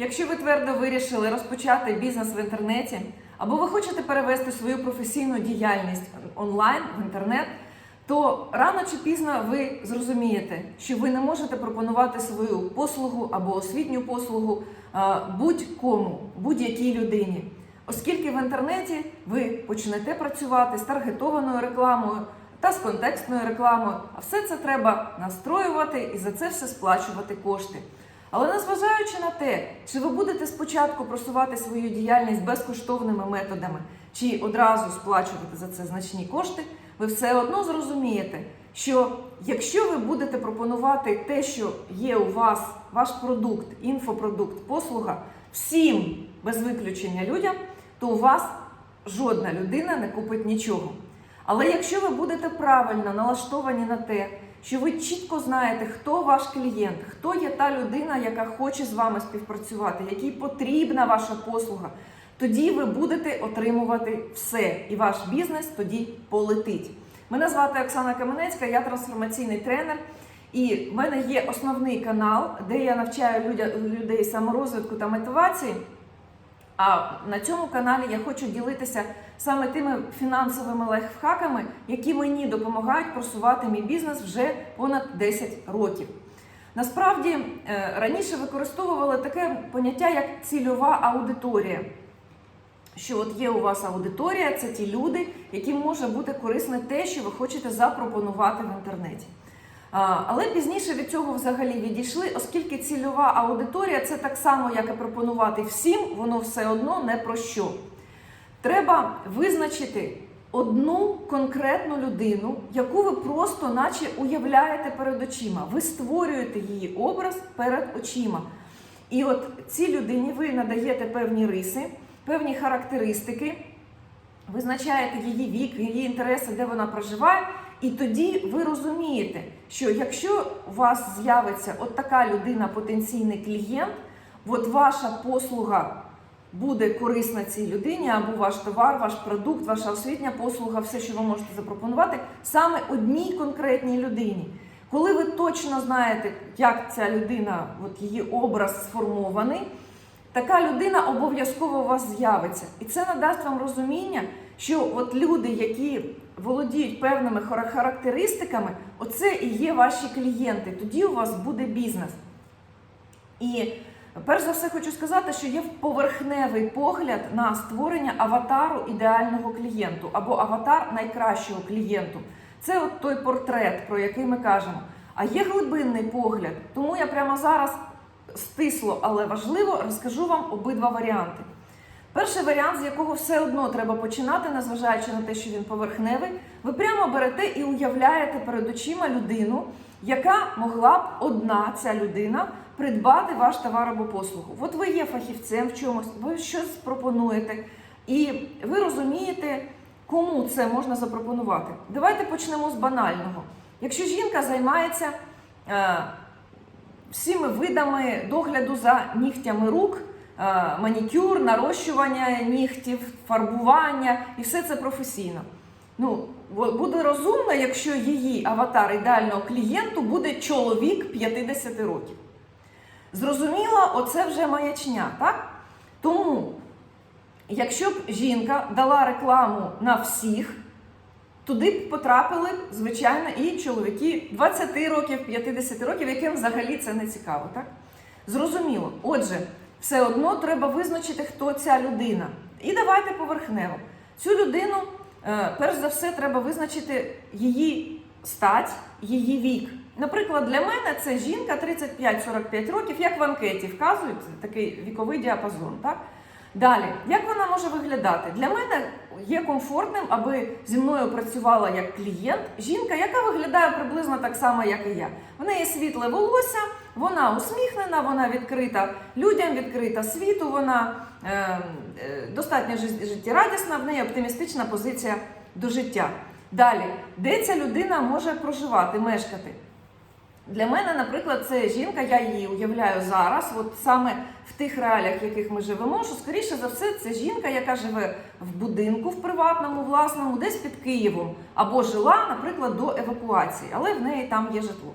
Якщо ви твердо вирішили розпочати бізнес в інтернеті, або ви хочете перевести свою професійну діяльність онлайн в інтернет, то рано чи пізно ви зрозумієте, що ви не можете пропонувати свою послугу або освітню послугу будь-кому, будь-якій людині. Оскільки в інтернеті ви почнете працювати з таргетованою рекламою та з контекстною рекламою, а все це треба настроювати і за це все сплачувати кошти. Але незважаючи на те, чи ви будете спочатку просувати свою діяльність безкоштовними методами, чи одразу сплачувати за це значні кошти, ви все одно зрозумієте, що якщо ви будете пропонувати те, що є у вас, ваш продукт, інфопродукт, послуга всім без виключення людям, то у вас жодна людина не купить нічого. Але якщо ви будете правильно налаштовані на те, що ви чітко знаєте, хто ваш клієнт, хто є та людина, яка хоче з вами співпрацювати, якій потрібна ваша послуга, тоді ви будете отримувати все, і ваш бізнес тоді полетить. Мене звати Оксана Каменецька, я трансформаційний тренер. І в мене є основний канал, де я навчаю людей саморозвитку та мотивації. А на цьому каналі я хочу ділитися саме тими фінансовими лайфхаками, які мені допомагають просувати мій бізнес вже понад 10 років. Насправді е, раніше використовували таке поняття як цільова аудиторія. Що от є у вас аудиторія, це ті люди, яким може бути корисне те, що ви хочете запропонувати в інтернеті. Але пізніше від цього взагалі відійшли, оскільки цільова аудиторія це так само, як і пропонувати всім, воно все одно не про що. Треба визначити одну конкретну людину, яку ви просто наче уявляєте перед очима. Ви створюєте її образ перед очима. І от цій людині ви надаєте певні риси, певні характеристики, визначаєте її вік, її інтереси, де вона проживає, і тоді ви розумієте, що якщо у вас з'явиться от така людина, потенційний клієнт, от ваша послуга буде корисна цій людині, або ваш товар, ваш продукт, ваша освітня послуга, все, що ви можете запропонувати, саме одній конкретній людині. Коли ви точно знаєте, як ця людина, от її образ сформований, така людина обов'язково у вас з'явиться. І це надасть вам розуміння, що от люди, які володіють певними характеристиками, оце і є ваші клієнти. Тоді у вас буде бізнес. І перш за все хочу сказати, що є поверхневий погляд на створення аватару ідеального клієнту або аватар найкращого клієнту. Це от той портрет, про який ми кажемо. А є глибинний погляд, тому я прямо зараз стисло, але важливо розкажу вам обидва варіанти. Перший варіант, з якого все одно треба починати, незважаючи на те, що він поверхневий, ви прямо берете і уявляєте перед очима людину, яка могла б одна ця людина придбати ваш товар або послугу. От ви є фахівцем в чомусь, ви щось пропонуєте, і ви розумієте, кому це можна запропонувати. Давайте почнемо з банального. Якщо жінка займається е, всіми видами догляду за нігтями рук, е, манікюр, нарощування нігтів, фарбування, і все це професійно. Ну, буде розумно, якщо її аватар ідеального клієнту буде чоловік 50 років. Зрозуміло, оце вже маячня, так? Тому, якщо б жінка дала рекламу на всіх, туди б потрапили, звичайно, і чоловіки 20 років, 50 років, яким взагалі це не цікаво, так? Зрозуміло. Отже, все одно треба визначити, хто ця людина. І давайте поверхнево. Цю людину, перш за все, треба визначити її стать, її вік. Наприклад, для мене це жінка 35-45 років, як в анкеті вказують такий віковий діапазон. Так? Далі, як вона може виглядати? Для мене є комфортним, аби зі мною працювала як клієнт жінка, яка виглядає приблизно так само, як і я. В неї світле волосся, вона усміхнена, вона відкрита людям, відкрита світу, вона е, е, достатньо життєрадісна, в неї оптимістична позиція до життя. Далі, де ця людина може проживати, мешкати? Для мене, наприклад, це жінка, я її уявляю зараз, от саме в тих реаліях, в яких ми живемо, що скоріше за все це жінка, яка живе в будинку в приватному, власному, десь під Києвом, або жила, наприклад, до евакуації, але в неї там є житло.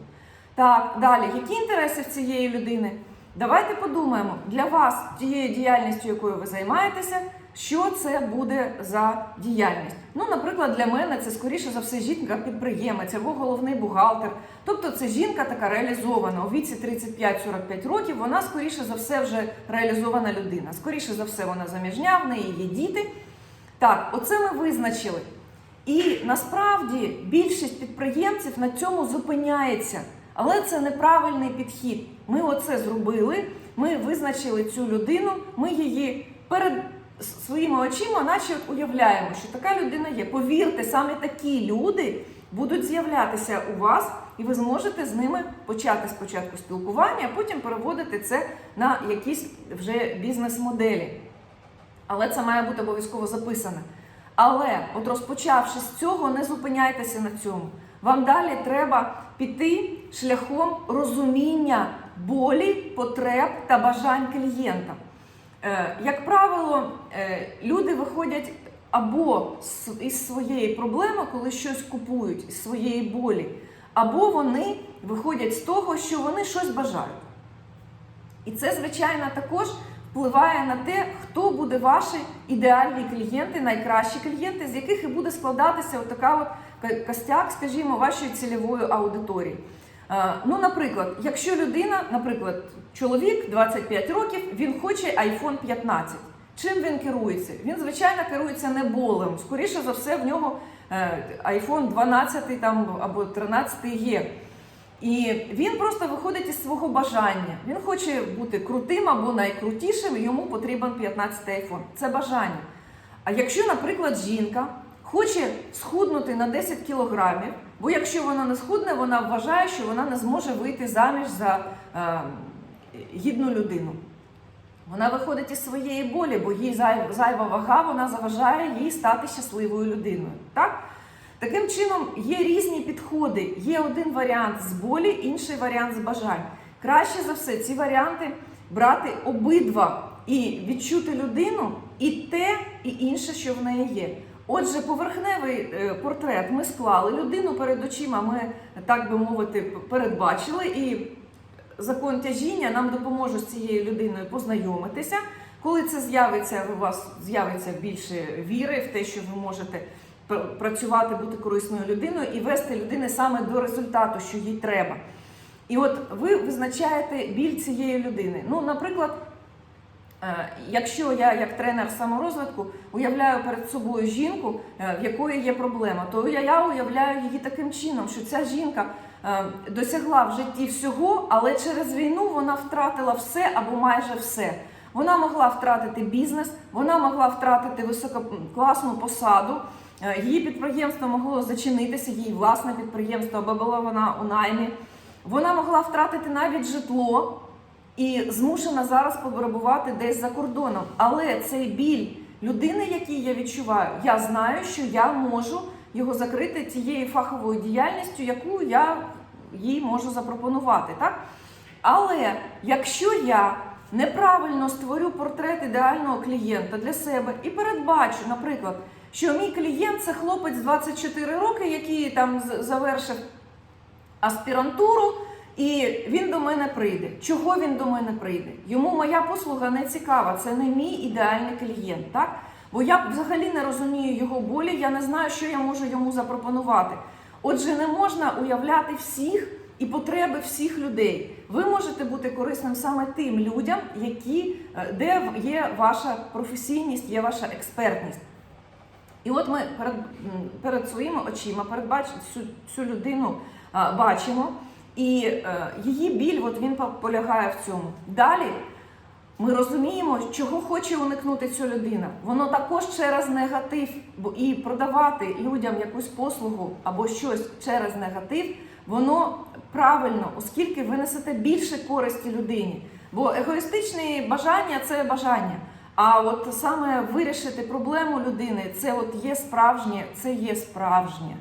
Так, далі, які інтереси в цієї людини? Давайте подумаємо для вас, тією діяльністю, якою ви займаєтеся, що це буде за діяльність. Ну, наприклад, для мене це скоріше за все жінка-підприємець або головний бухгалтер. Тобто це жінка така реалізована у віці 35-45 років. Вона скоріше за все вже реалізована людина. Скоріше за все, вона заміжня, в неї є діти. Так, оце ми визначили. І насправді більшість підприємців на цьому зупиняється. Але це неправильний підхід. Ми оце зробили, ми визначили цю людину, ми її перед своїми очима, наче уявляємо, що така людина є. Повірте, саме такі люди будуть з'являтися у вас, і ви зможете з ними почати спочатку спілкування, а потім переводити це на якісь вже бізнес-моделі. Але це має бути обов'язково записане. Але, от розпочавши з цього, не зупиняйтеся на цьому. Вам далі треба піти шляхом розуміння болі, потреб та бажань клієнта. Е, Як правило, е, люди виходять або із своєї проблеми, коли щось купують, із своєї болі, або вони виходять з того, що вони щось бажають. І це, звичайно, також впливає на те, хто буде ваші ідеальні клієнти, найкращі клієнти, з яких і буде складатися отака от костяк, скажімо, вашої цільової аудиторії. Е, Ну, наприклад, якщо людина, наприклад, чоловік 25 років, він хоче iPhone 15. Чим він керується? Він, звичайно, керується не болем. Скоріше за все, в нього е, iPhone 12 там, або 13 є. І він просто виходить із свого бажання. Він хоче бути крутим або найкрутішим, йому потрібен 15 айфон. Це бажання. А якщо, наприклад, жінка хоче схуднути на 10 кілограмів, бо якщо вона не схудне, вона вважає, що вона не зможе вийти заміж за е, гідну людину. Вона виходить із своєї болі, бо їй зай- зайва вага вона заважає їй стати щасливою людиною. Так? Таким чином, є різні підходи. Є один варіант з болі, інший варіант з бажань. Краще за все ці варіанти брати обидва і відчути людину і те, і інше, що в неї є. Отже, поверхневий е, портрет ми склали людину перед очима. Ми так би мовити передбачили, і закон тяжіння нам допоможе з цією людиною познайомитися. Коли це з'явиться, у вас з'явиться більше віри в те, що ви можете працювати, бути корисною людиною і вести людини саме до результату, що їй треба. І от ви визначаєте біль цієї людини. Ну, наприклад, якщо я як тренер саморозвитку уявляю перед собою жінку, е, в якої є проблема, то я, уявляю її таким чином, що ця жінка е, досягла в житті всього, але через війну вона втратила все або майже все. Вона могла втратити бізнес, вона могла втратити висококласну посаду. Е, Її підприємство могло зачинитися, її власне підприємство, або була вона у наймі. Вона могла втратити навіть житло і змушена зараз побрабувати десь за кордоном. Але цей біль людини, який я відчуваю, я знаю, що я можу його закрити тією фаховою діяльністю, яку я їй можу запропонувати. Так? Але якщо я неправильно створю портрет ідеального клієнта для себе і передбачу, наприклад, що мій клієнт це хлопець 24 роки, який там завершив аспірантуру, і він до мене прийде. Чого він до мене прийде? Йому моя послуга не цікава, це не мій ідеальний клієнт, так? Бо я взагалі не розумію його болі, я не знаю, що я можу йому запропонувати. Отже, не можна уявляти всіх і потреби всіх людей. Ви можете бути корисним саме тим людям, які, е, де є ваша професійність, є ваша експертність. І от ми перед, перед своїми очима передбачимо цю, цю людину бачимо, і е, її біль от він по- полягає в цьому. Далі ми розуміємо, чого хоче уникнути ця людина. Воно також через негатив, бо і продавати людям якусь послугу або щось через негатив, воно правильно, оскільки ви несете більше користі людині. Бо егоїстичні бажання це бажання. А от саме вирішити проблему людини, це от є справжнє, це є справжнє.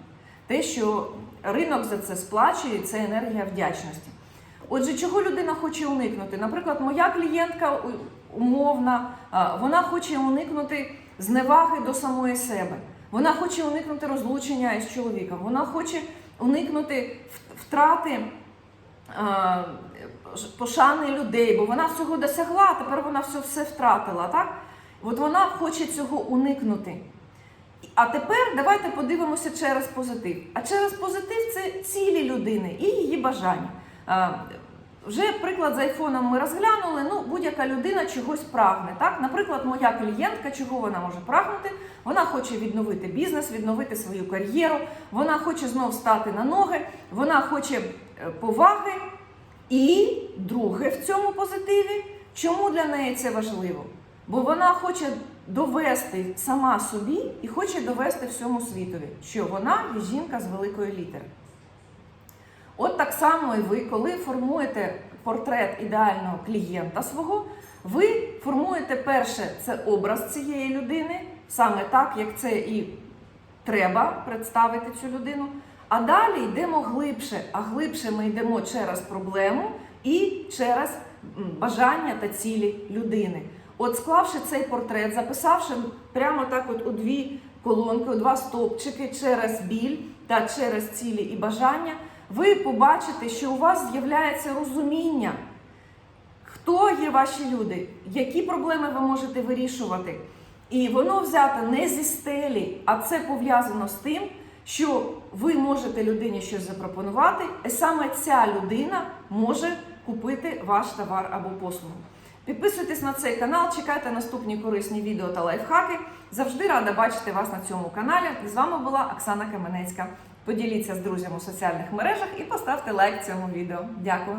Те, що ринок за це сплачує, це енергія вдячності. Отже, чого людина хоче уникнути? Наприклад, моя клієнтка умовна, вона хоче уникнути зневаги до самої себе. Вона хоче уникнути розлучення із чоловіком. Вона хоче уникнути втрати пошани людей, бо вона всього досягла, а тепер вона все, все втратила. Так? От вона хоче цього уникнути. А тепер давайте подивимося через позитив. А через позитив це цілі людини і її бажання. А, Вже приклад з айфоном ми розглянули. Ну, будь-яка людина чогось прагне. Так, наприклад, моя клієнтка, чого вона може прагнути? Вона хоче відновити бізнес, відновити свою кар'єру, вона хоче знов стати на ноги, вона хоче е, поваги. І друге в цьому позитиві, чому для неї це важливо? Бо вона хоче довести сама собі і хоче довести всьому світові, що вона є жінка з великої літери. От так само і ви, коли формуєте портрет ідеального клієнта свого, ви формуєте перше це образ цієї людини, саме так, як це і треба представити цю людину. А далі йдемо глибше, а глибше ми йдемо через проблему і через бажання та цілі людини. От склавши цей портрет, записавши прямо так, от у дві колонки, у два стовпчики через біль та через цілі і бажання, ви побачите, що у вас з'являється розуміння, хто є ваші люди, які проблеми ви можете вирішувати. І воно взято не зі стелі, а це пов'язано з тим, що ви можете людині щось запропонувати, і саме ця людина може купити ваш товар або послугу. Підписуйтесь на цей канал, чекайте наступні корисні відео та лайфхаки. Завжди рада бачити вас на цьому каналі. З вами була Оксана Каменецька. Поділіться з друзями у соціальних мережах і поставте лайк цьому відео. Дякую.